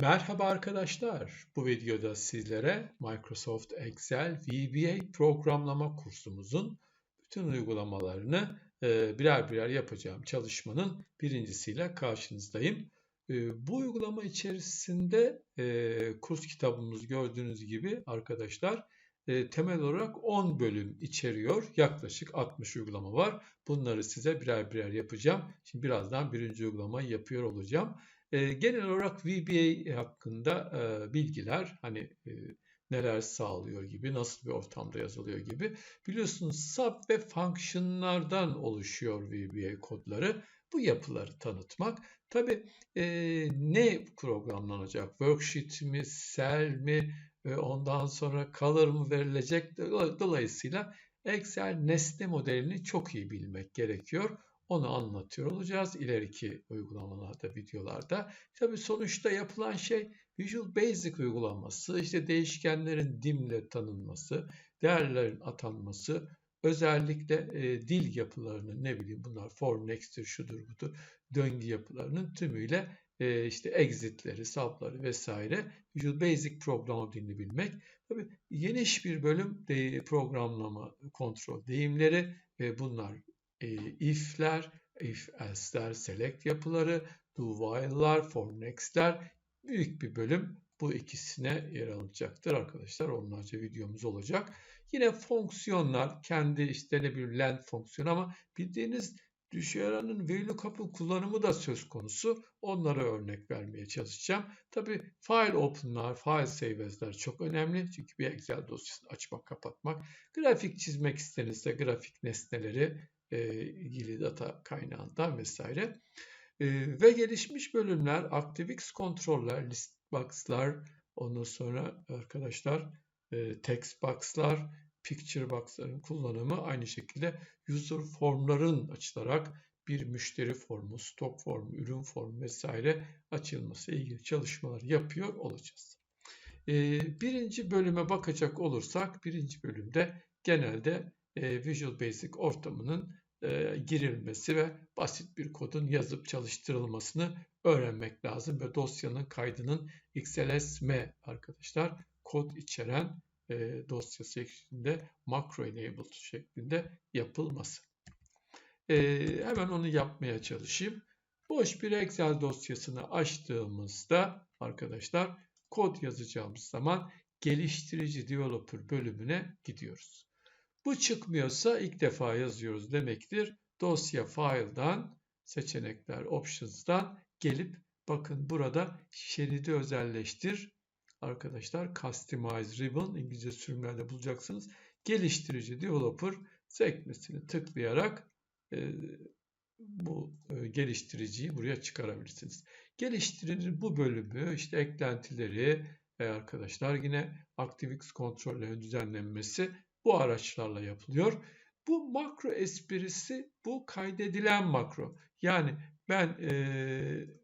Merhaba arkadaşlar. Bu videoda sizlere Microsoft Excel VBA programlama kursumuzun bütün uygulamalarını e, birer birer yapacağım çalışmanın birincisiyle karşınızdayım. E, bu uygulama içerisinde e, kurs kitabımız gördüğünüz gibi arkadaşlar temel olarak 10 bölüm içeriyor. Yaklaşık 60 uygulama var. Bunları size birer birer yapacağım. Şimdi birazdan birinci uygulamayı yapıyor olacağım. Genel olarak VBA hakkında bilgiler hani neler sağlıyor gibi, nasıl bir ortamda yazılıyor gibi. Biliyorsunuz sub ve function'lardan oluşuyor VBA kodları. Bu yapıları tanıtmak. Tabi e, ne programlanacak? Worksheet mi, cell mi, e, ondan sonra color mı verilecek? Dolayısıyla Excel nesne modelini çok iyi bilmek gerekiyor. Onu anlatıyor olacağız ileriki uygulamalarda, videolarda. Tabi sonuçta yapılan şey Visual Basic uygulaması, işte değişkenlerin dimle tanınması, değerlerin atanması, özellikle e, dil yapılarının ne bileyim bunlar form next'tir, şudur budur, döngü yapılarının tümüyle e, işte exit'leri, sub'ları vesaire Visual Basic program dilini bilmek. Tabi geniş bir bölüm de, programlama, kontrol deyimleri ve bunlar e, if'ler, if else'ler, select yapıları, do while'lar, for next'ler büyük bir bölüm bu ikisine yer alacaktır arkadaşlar. Onlarca videomuz olacak. Yine fonksiyonlar kendi işte ne bir len fonksiyonu ama bildiğiniz Düşeranın VLOOKUP'ın kullanımı da söz konusu. Onlara örnek vermeye çalışacağım. Tabi file open'lar, file save as'ler çok önemli. Çünkü bir Excel dosyasını açmak, kapatmak. Grafik çizmek istenirse grafik nesneleri e, ilgili data kaynağından vesaire. E, ve gelişmiş bölümler, ActiveX kontroller, listbox'lar, ondan sonra arkadaşlar e, text box'lar, picture box'ların kullanımı aynı şekilde user formların açılarak bir müşteri formu, stok formu, ürün formu vesaire açılması ilgili çalışmalar yapıyor olacağız. Birinci bölüme bakacak olursak birinci bölümde genelde e, Visual Basic ortamının e, girilmesi ve basit bir kodun yazıp çalıştırılmasını öğrenmek lazım ve dosyanın kaydının XLSM arkadaşlar kod içeren e, dosyası şeklinde macro enabled şeklinde yapılması. E, hemen onu yapmaya çalışayım. Boş bir Excel dosyasını açtığımızda arkadaşlar kod yazacağımız zaman geliştirici developer bölümüne gidiyoruz. Bu çıkmıyorsa ilk defa yazıyoruz demektir. Dosya file'dan seçenekler options'dan gelip bakın burada şeridi özelleştir. Arkadaşlar customize ribbon İngilizce sürümlerde bulacaksınız. Geliştirici developer sekmesini tıklayarak e, bu e, geliştiriciyi buraya çıkarabilirsiniz. Geliştirici bu bölümü işte eklentileri e, arkadaşlar yine ActiveX kontrollerin düzenlenmesi bu araçlarla yapılıyor. Bu makro esprisi bu kaydedilen makro. Yani ben e,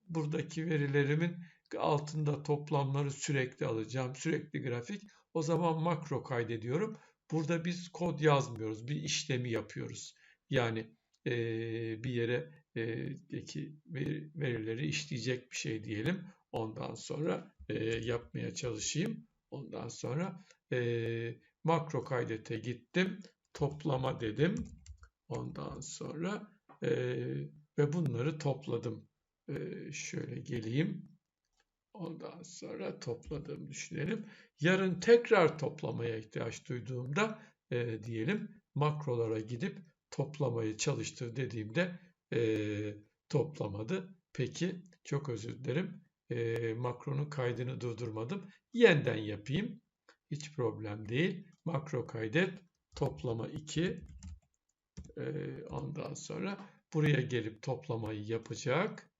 buradaki verilerimin altında toplamları sürekli alacağım. Sürekli grafik. O zaman makro kaydediyorum. Burada biz kod yazmıyoruz. Bir işlemi yapıyoruz. Yani e, bir yere e, verileri işleyecek bir şey diyelim. Ondan sonra e, yapmaya çalışayım. Ondan sonra e, makro kaydete gittim. Toplama dedim. Ondan sonra e, ve bunları topladım. E, şöyle geleyim. Ondan sonra topladığımı düşünelim. Yarın tekrar toplamaya ihtiyaç duyduğumda e, diyelim makrolara gidip toplamayı çalıştır dediğimde e, toplamadı. Peki çok özür dilerim. E, makronun kaydını durdurmadım. Yeniden yapayım. Hiç problem değil. Makro kaydet toplama 2 ee, ondan sonra buraya gelip toplamayı yapacak.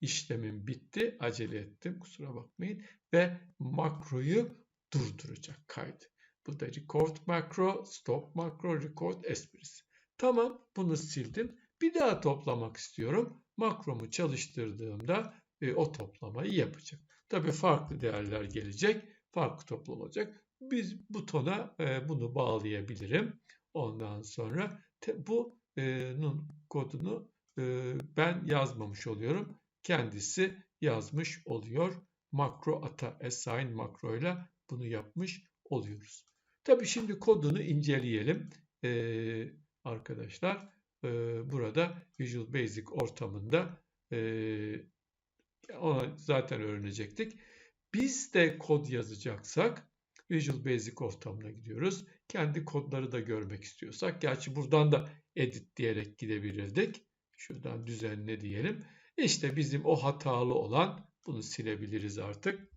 İşlemim bitti. Acele ettim. Kusura bakmayın. Ve makroyu durduracak kaydı. Bu da record makro, stop makro, record esprisi. Tamam bunu sildim. Bir daha toplamak istiyorum. Makromu çalıştırdığımda e, o toplamayı yapacak. Tabii farklı değerler gelecek farklı toplam olacak. Biz butona e, bunu bağlayabilirim. Ondan sonra te, bunun kodunu e, ben yazmamış oluyorum. Kendisi yazmış oluyor. Makro ata assign makroyla bunu yapmış oluyoruz. Tabi şimdi kodunu inceleyelim ee, arkadaşlar. Ee, burada Visual Basic ortamında e, ona zaten öğrenecektik. Biz de kod yazacaksak Visual Basic ortamına gidiyoruz. Kendi kodları da görmek istiyorsak. Gerçi buradan da edit diyerek gidebilirdik. Şuradan düzenle diyelim. İşte bizim o hatalı olan bunu silebiliriz artık.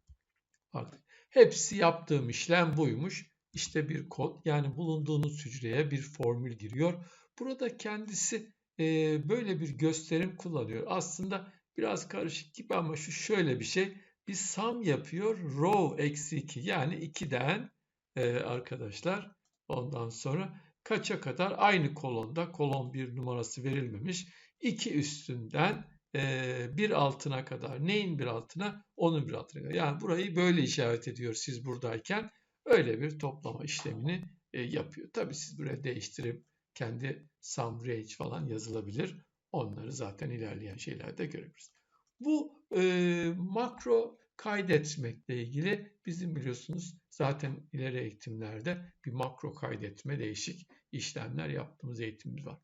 Artık hepsi yaptığım işlem buymuş. İşte bir kod yani bulunduğunuz hücreye bir formül giriyor. Burada kendisi e, böyle bir gösterim kullanıyor. Aslında biraz karışık gibi ama şu şöyle bir şey. Bir sum yapıyor row eksi 2 yani 2'den e, arkadaşlar ondan sonra kaça kadar aynı kolonda kolon bir numarası verilmemiş. 2 üstünden e, bir altına kadar neyin bir altına onun bir altına kadar. Yani burayı böyle işaret ediyor siz buradayken öyle bir toplama işlemini e, yapıyor. Tabi siz buraya değiştirip kendi sum range falan yazılabilir. Onları zaten ilerleyen şeylerde görebiliriz. Bu e, makro kaydetmekle ilgili bizim biliyorsunuz zaten ileri eğitimlerde bir makro kaydetme değişik işlemler yaptığımız eğitimimiz var.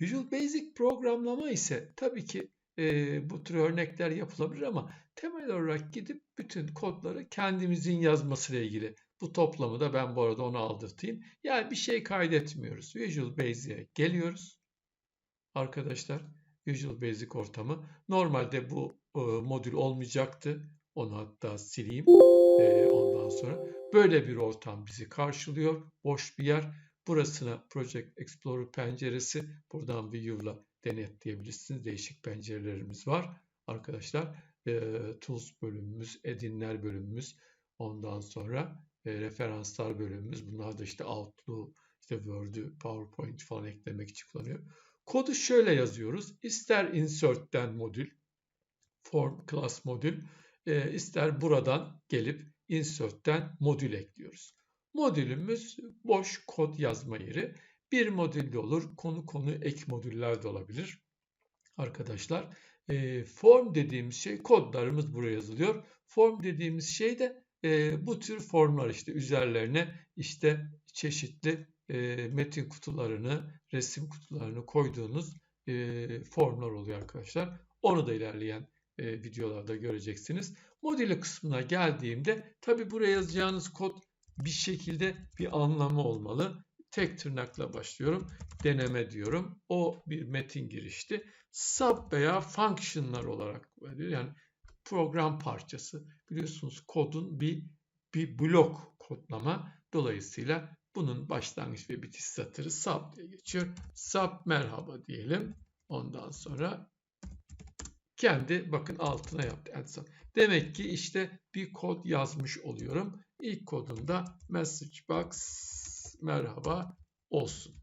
Visual Basic programlama ise tabii ki e, bu tür örnekler yapılabilir ama temel olarak gidip bütün kodları kendimizin yazmasıyla ilgili. Bu toplamı da ben bu arada onu aldırtayım. Yani bir şey kaydetmiyoruz. Visual Basic'e geliyoruz. Arkadaşlar Visual Basic ortamı. Normalde bu e, modül olmayacaktı. Onu hatta sileyim. E, ondan sonra böyle bir ortam bizi karşılıyor. Boş bir yer. Burasına Project Explorer penceresi. Buradan View'la denetleyebilirsiniz. Değişik pencerelerimiz var. Arkadaşlar e, Tools bölümümüz, Edinler bölümümüz, ondan sonra e, referanslar bölümümüz. Bunlar da işte Outlook, işte Word'ü, PowerPoint falan eklemek için kullanıyor. Kodu şöyle yazıyoruz. İster insert'ten modül, form class modül, e, ister buradan gelip insert'ten modül ekliyoruz. Modülümüz boş kod yazma yeri. Bir modüllü olur. Konu konu ek modüller de olabilir. Arkadaşlar e, form dediğimiz şey kodlarımız buraya yazılıyor. Form dediğimiz şey de e, bu tür formlar işte üzerlerine işte çeşitli e, metin kutularını, resim kutularını koyduğunuz formlar oluyor arkadaşlar. Onu da ilerleyen e, videolarda göreceksiniz. Modeli kısmına geldiğimde tabi buraya yazacağınız kod bir şekilde bir anlamı olmalı. Tek tırnakla başlıyorum. Deneme diyorum. O bir metin girişti. Sub veya functionlar olarak yani program parçası. Biliyorsunuz kodun bir bir blok kodlama. Dolayısıyla bunun başlangıç ve bitiş satırı sub diye geçiyor. Sub merhaba diyelim. Ondan sonra kendi bakın altına yaptı. Demek ki işte bir kod yazmış oluyorum. İlk kodumda message box merhaba olsun.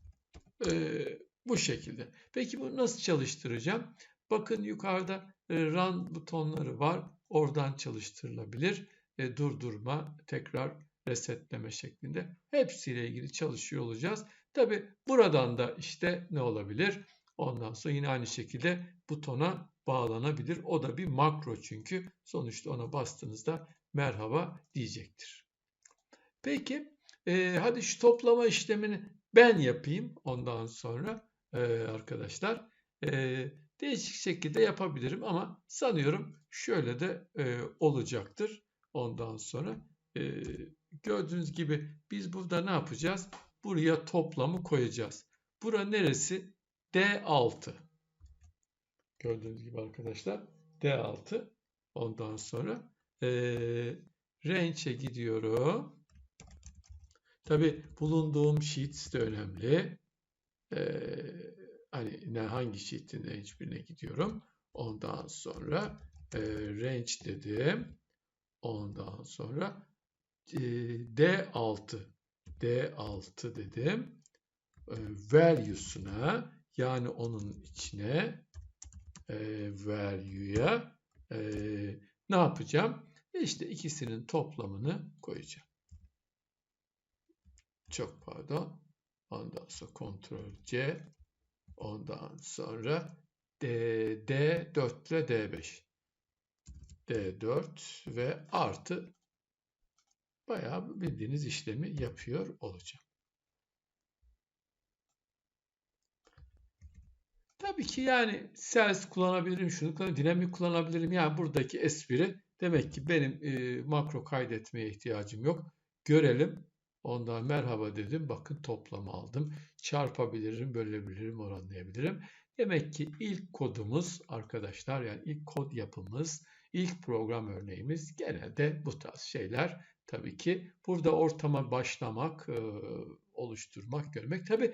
Ee, bu şekilde. Peki bunu nasıl çalıştıracağım? Bakın yukarıda e, run butonları var. Oradan çalıştırılabilir. E, durdurma, tekrar resetleme şeklinde. Hepsiyle ilgili çalışıyor olacağız. Tabi buradan da işte ne olabilir? Ondan sonra yine aynı şekilde butona bağlanabilir. O da bir makro çünkü. Sonuçta ona bastığınızda merhaba diyecektir. Peki e, hadi şu toplama işlemini ben yapayım ondan sonra e, arkadaşlar. E, değişik şekilde yapabilirim ama sanıyorum şöyle de e, olacaktır. Ondan sonra e, gördüğünüz gibi biz burada ne yapacağız? Buraya toplamı koyacağız. Bura neresi? D6. Gördüğünüz gibi arkadaşlar D6. Ondan sonra e, range'e gidiyorum. Tabi bulunduğum sheets de önemli. Ee, hani ne hangi sheet'in range birine gidiyorum. Ondan sonra e, range dedim. Ondan sonra e, D6 D6 dedim. E, value'suna yani onun içine e, value'ya e, ne yapacağım? İşte ikisinin toplamını koyacağım. Çok pardon. Ondan sonra kontrol C. Ondan sonra D, D4 ile D5. D4 ve artı bayağı bildiğiniz işlemi yapıyor olacağım. Tabii ki yani cells kullanabilirim, şunu kullanabilirim, dinamik kullanabilirim. Yani buradaki espri demek ki benim e, makro kaydetmeye ihtiyacım yok. Görelim. Ondan merhaba dedim. Bakın toplama aldım. Çarpabilirim, bölebilirim, oranlayabilirim. Demek ki ilk kodumuz arkadaşlar yani ilk kod yapımız, ilk program örneğimiz genelde bu tarz şeyler. Tabii ki burada ortama başlamak, e, oluşturmak, görmek. Tabii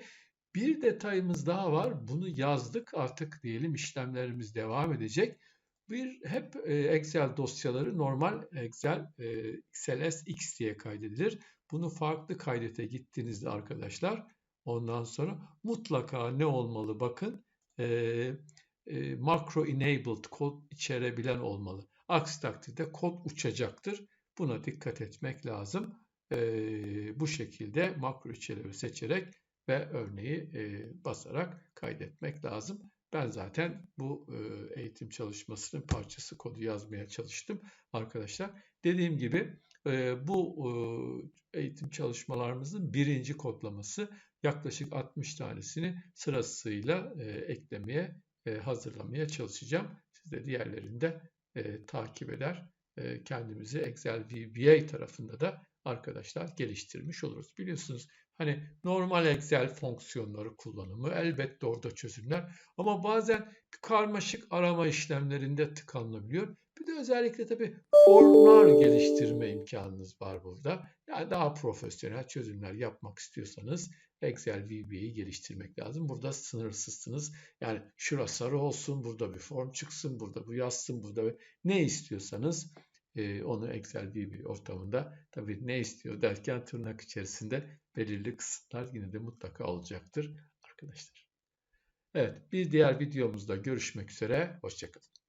bir detayımız daha var. Bunu yazdık. Artık diyelim işlemlerimiz devam edecek. Bir hep e, Excel dosyaları normal Excel e, XLS X diye kaydedilir. Bunu farklı kaydete gittiğinizde arkadaşlar ondan sonra mutlaka ne olmalı bakın e, e, macro enabled kod içerebilen olmalı. Aksi takdirde kod uçacaktır. Buna dikkat etmek lazım. E, bu şekilde makro içeriği seçerek ve örneği e, basarak kaydetmek lazım. Ben zaten bu e, eğitim çalışmasının parçası kodu yazmaya çalıştım arkadaşlar. Dediğim gibi e, bu e, eğitim çalışmalarımızın birinci kodlaması yaklaşık 60 tanesini sırasıyla e, eklemeye, e, hazırlamaya çalışacağım. Siz de diğerlerinde e, takip eder. E, kendimizi Excel VBA tarafında da arkadaşlar geliştirmiş oluruz. Biliyorsunuz hani normal Excel fonksiyonları kullanımı elbette orada çözümler ama bazen karmaşık arama işlemlerinde tıkanılabiliyor. Bir de özellikle tabii formlar geliştirme imkanınız var burada. Yani daha profesyonel çözümler yapmak istiyorsanız Excel VBA'yi geliştirmek lazım. Burada sınırsızsınız. Yani şurası sarı olsun, burada bir form çıksın, burada bu yazsın, burada ne istiyorsanız e, onu Excel VB ortamında tabii ne istiyor derken tırnak içerisinde belirli kısıtlar yine de mutlaka olacaktır arkadaşlar. Evet bir diğer videomuzda görüşmek üzere. Hoşçakalın.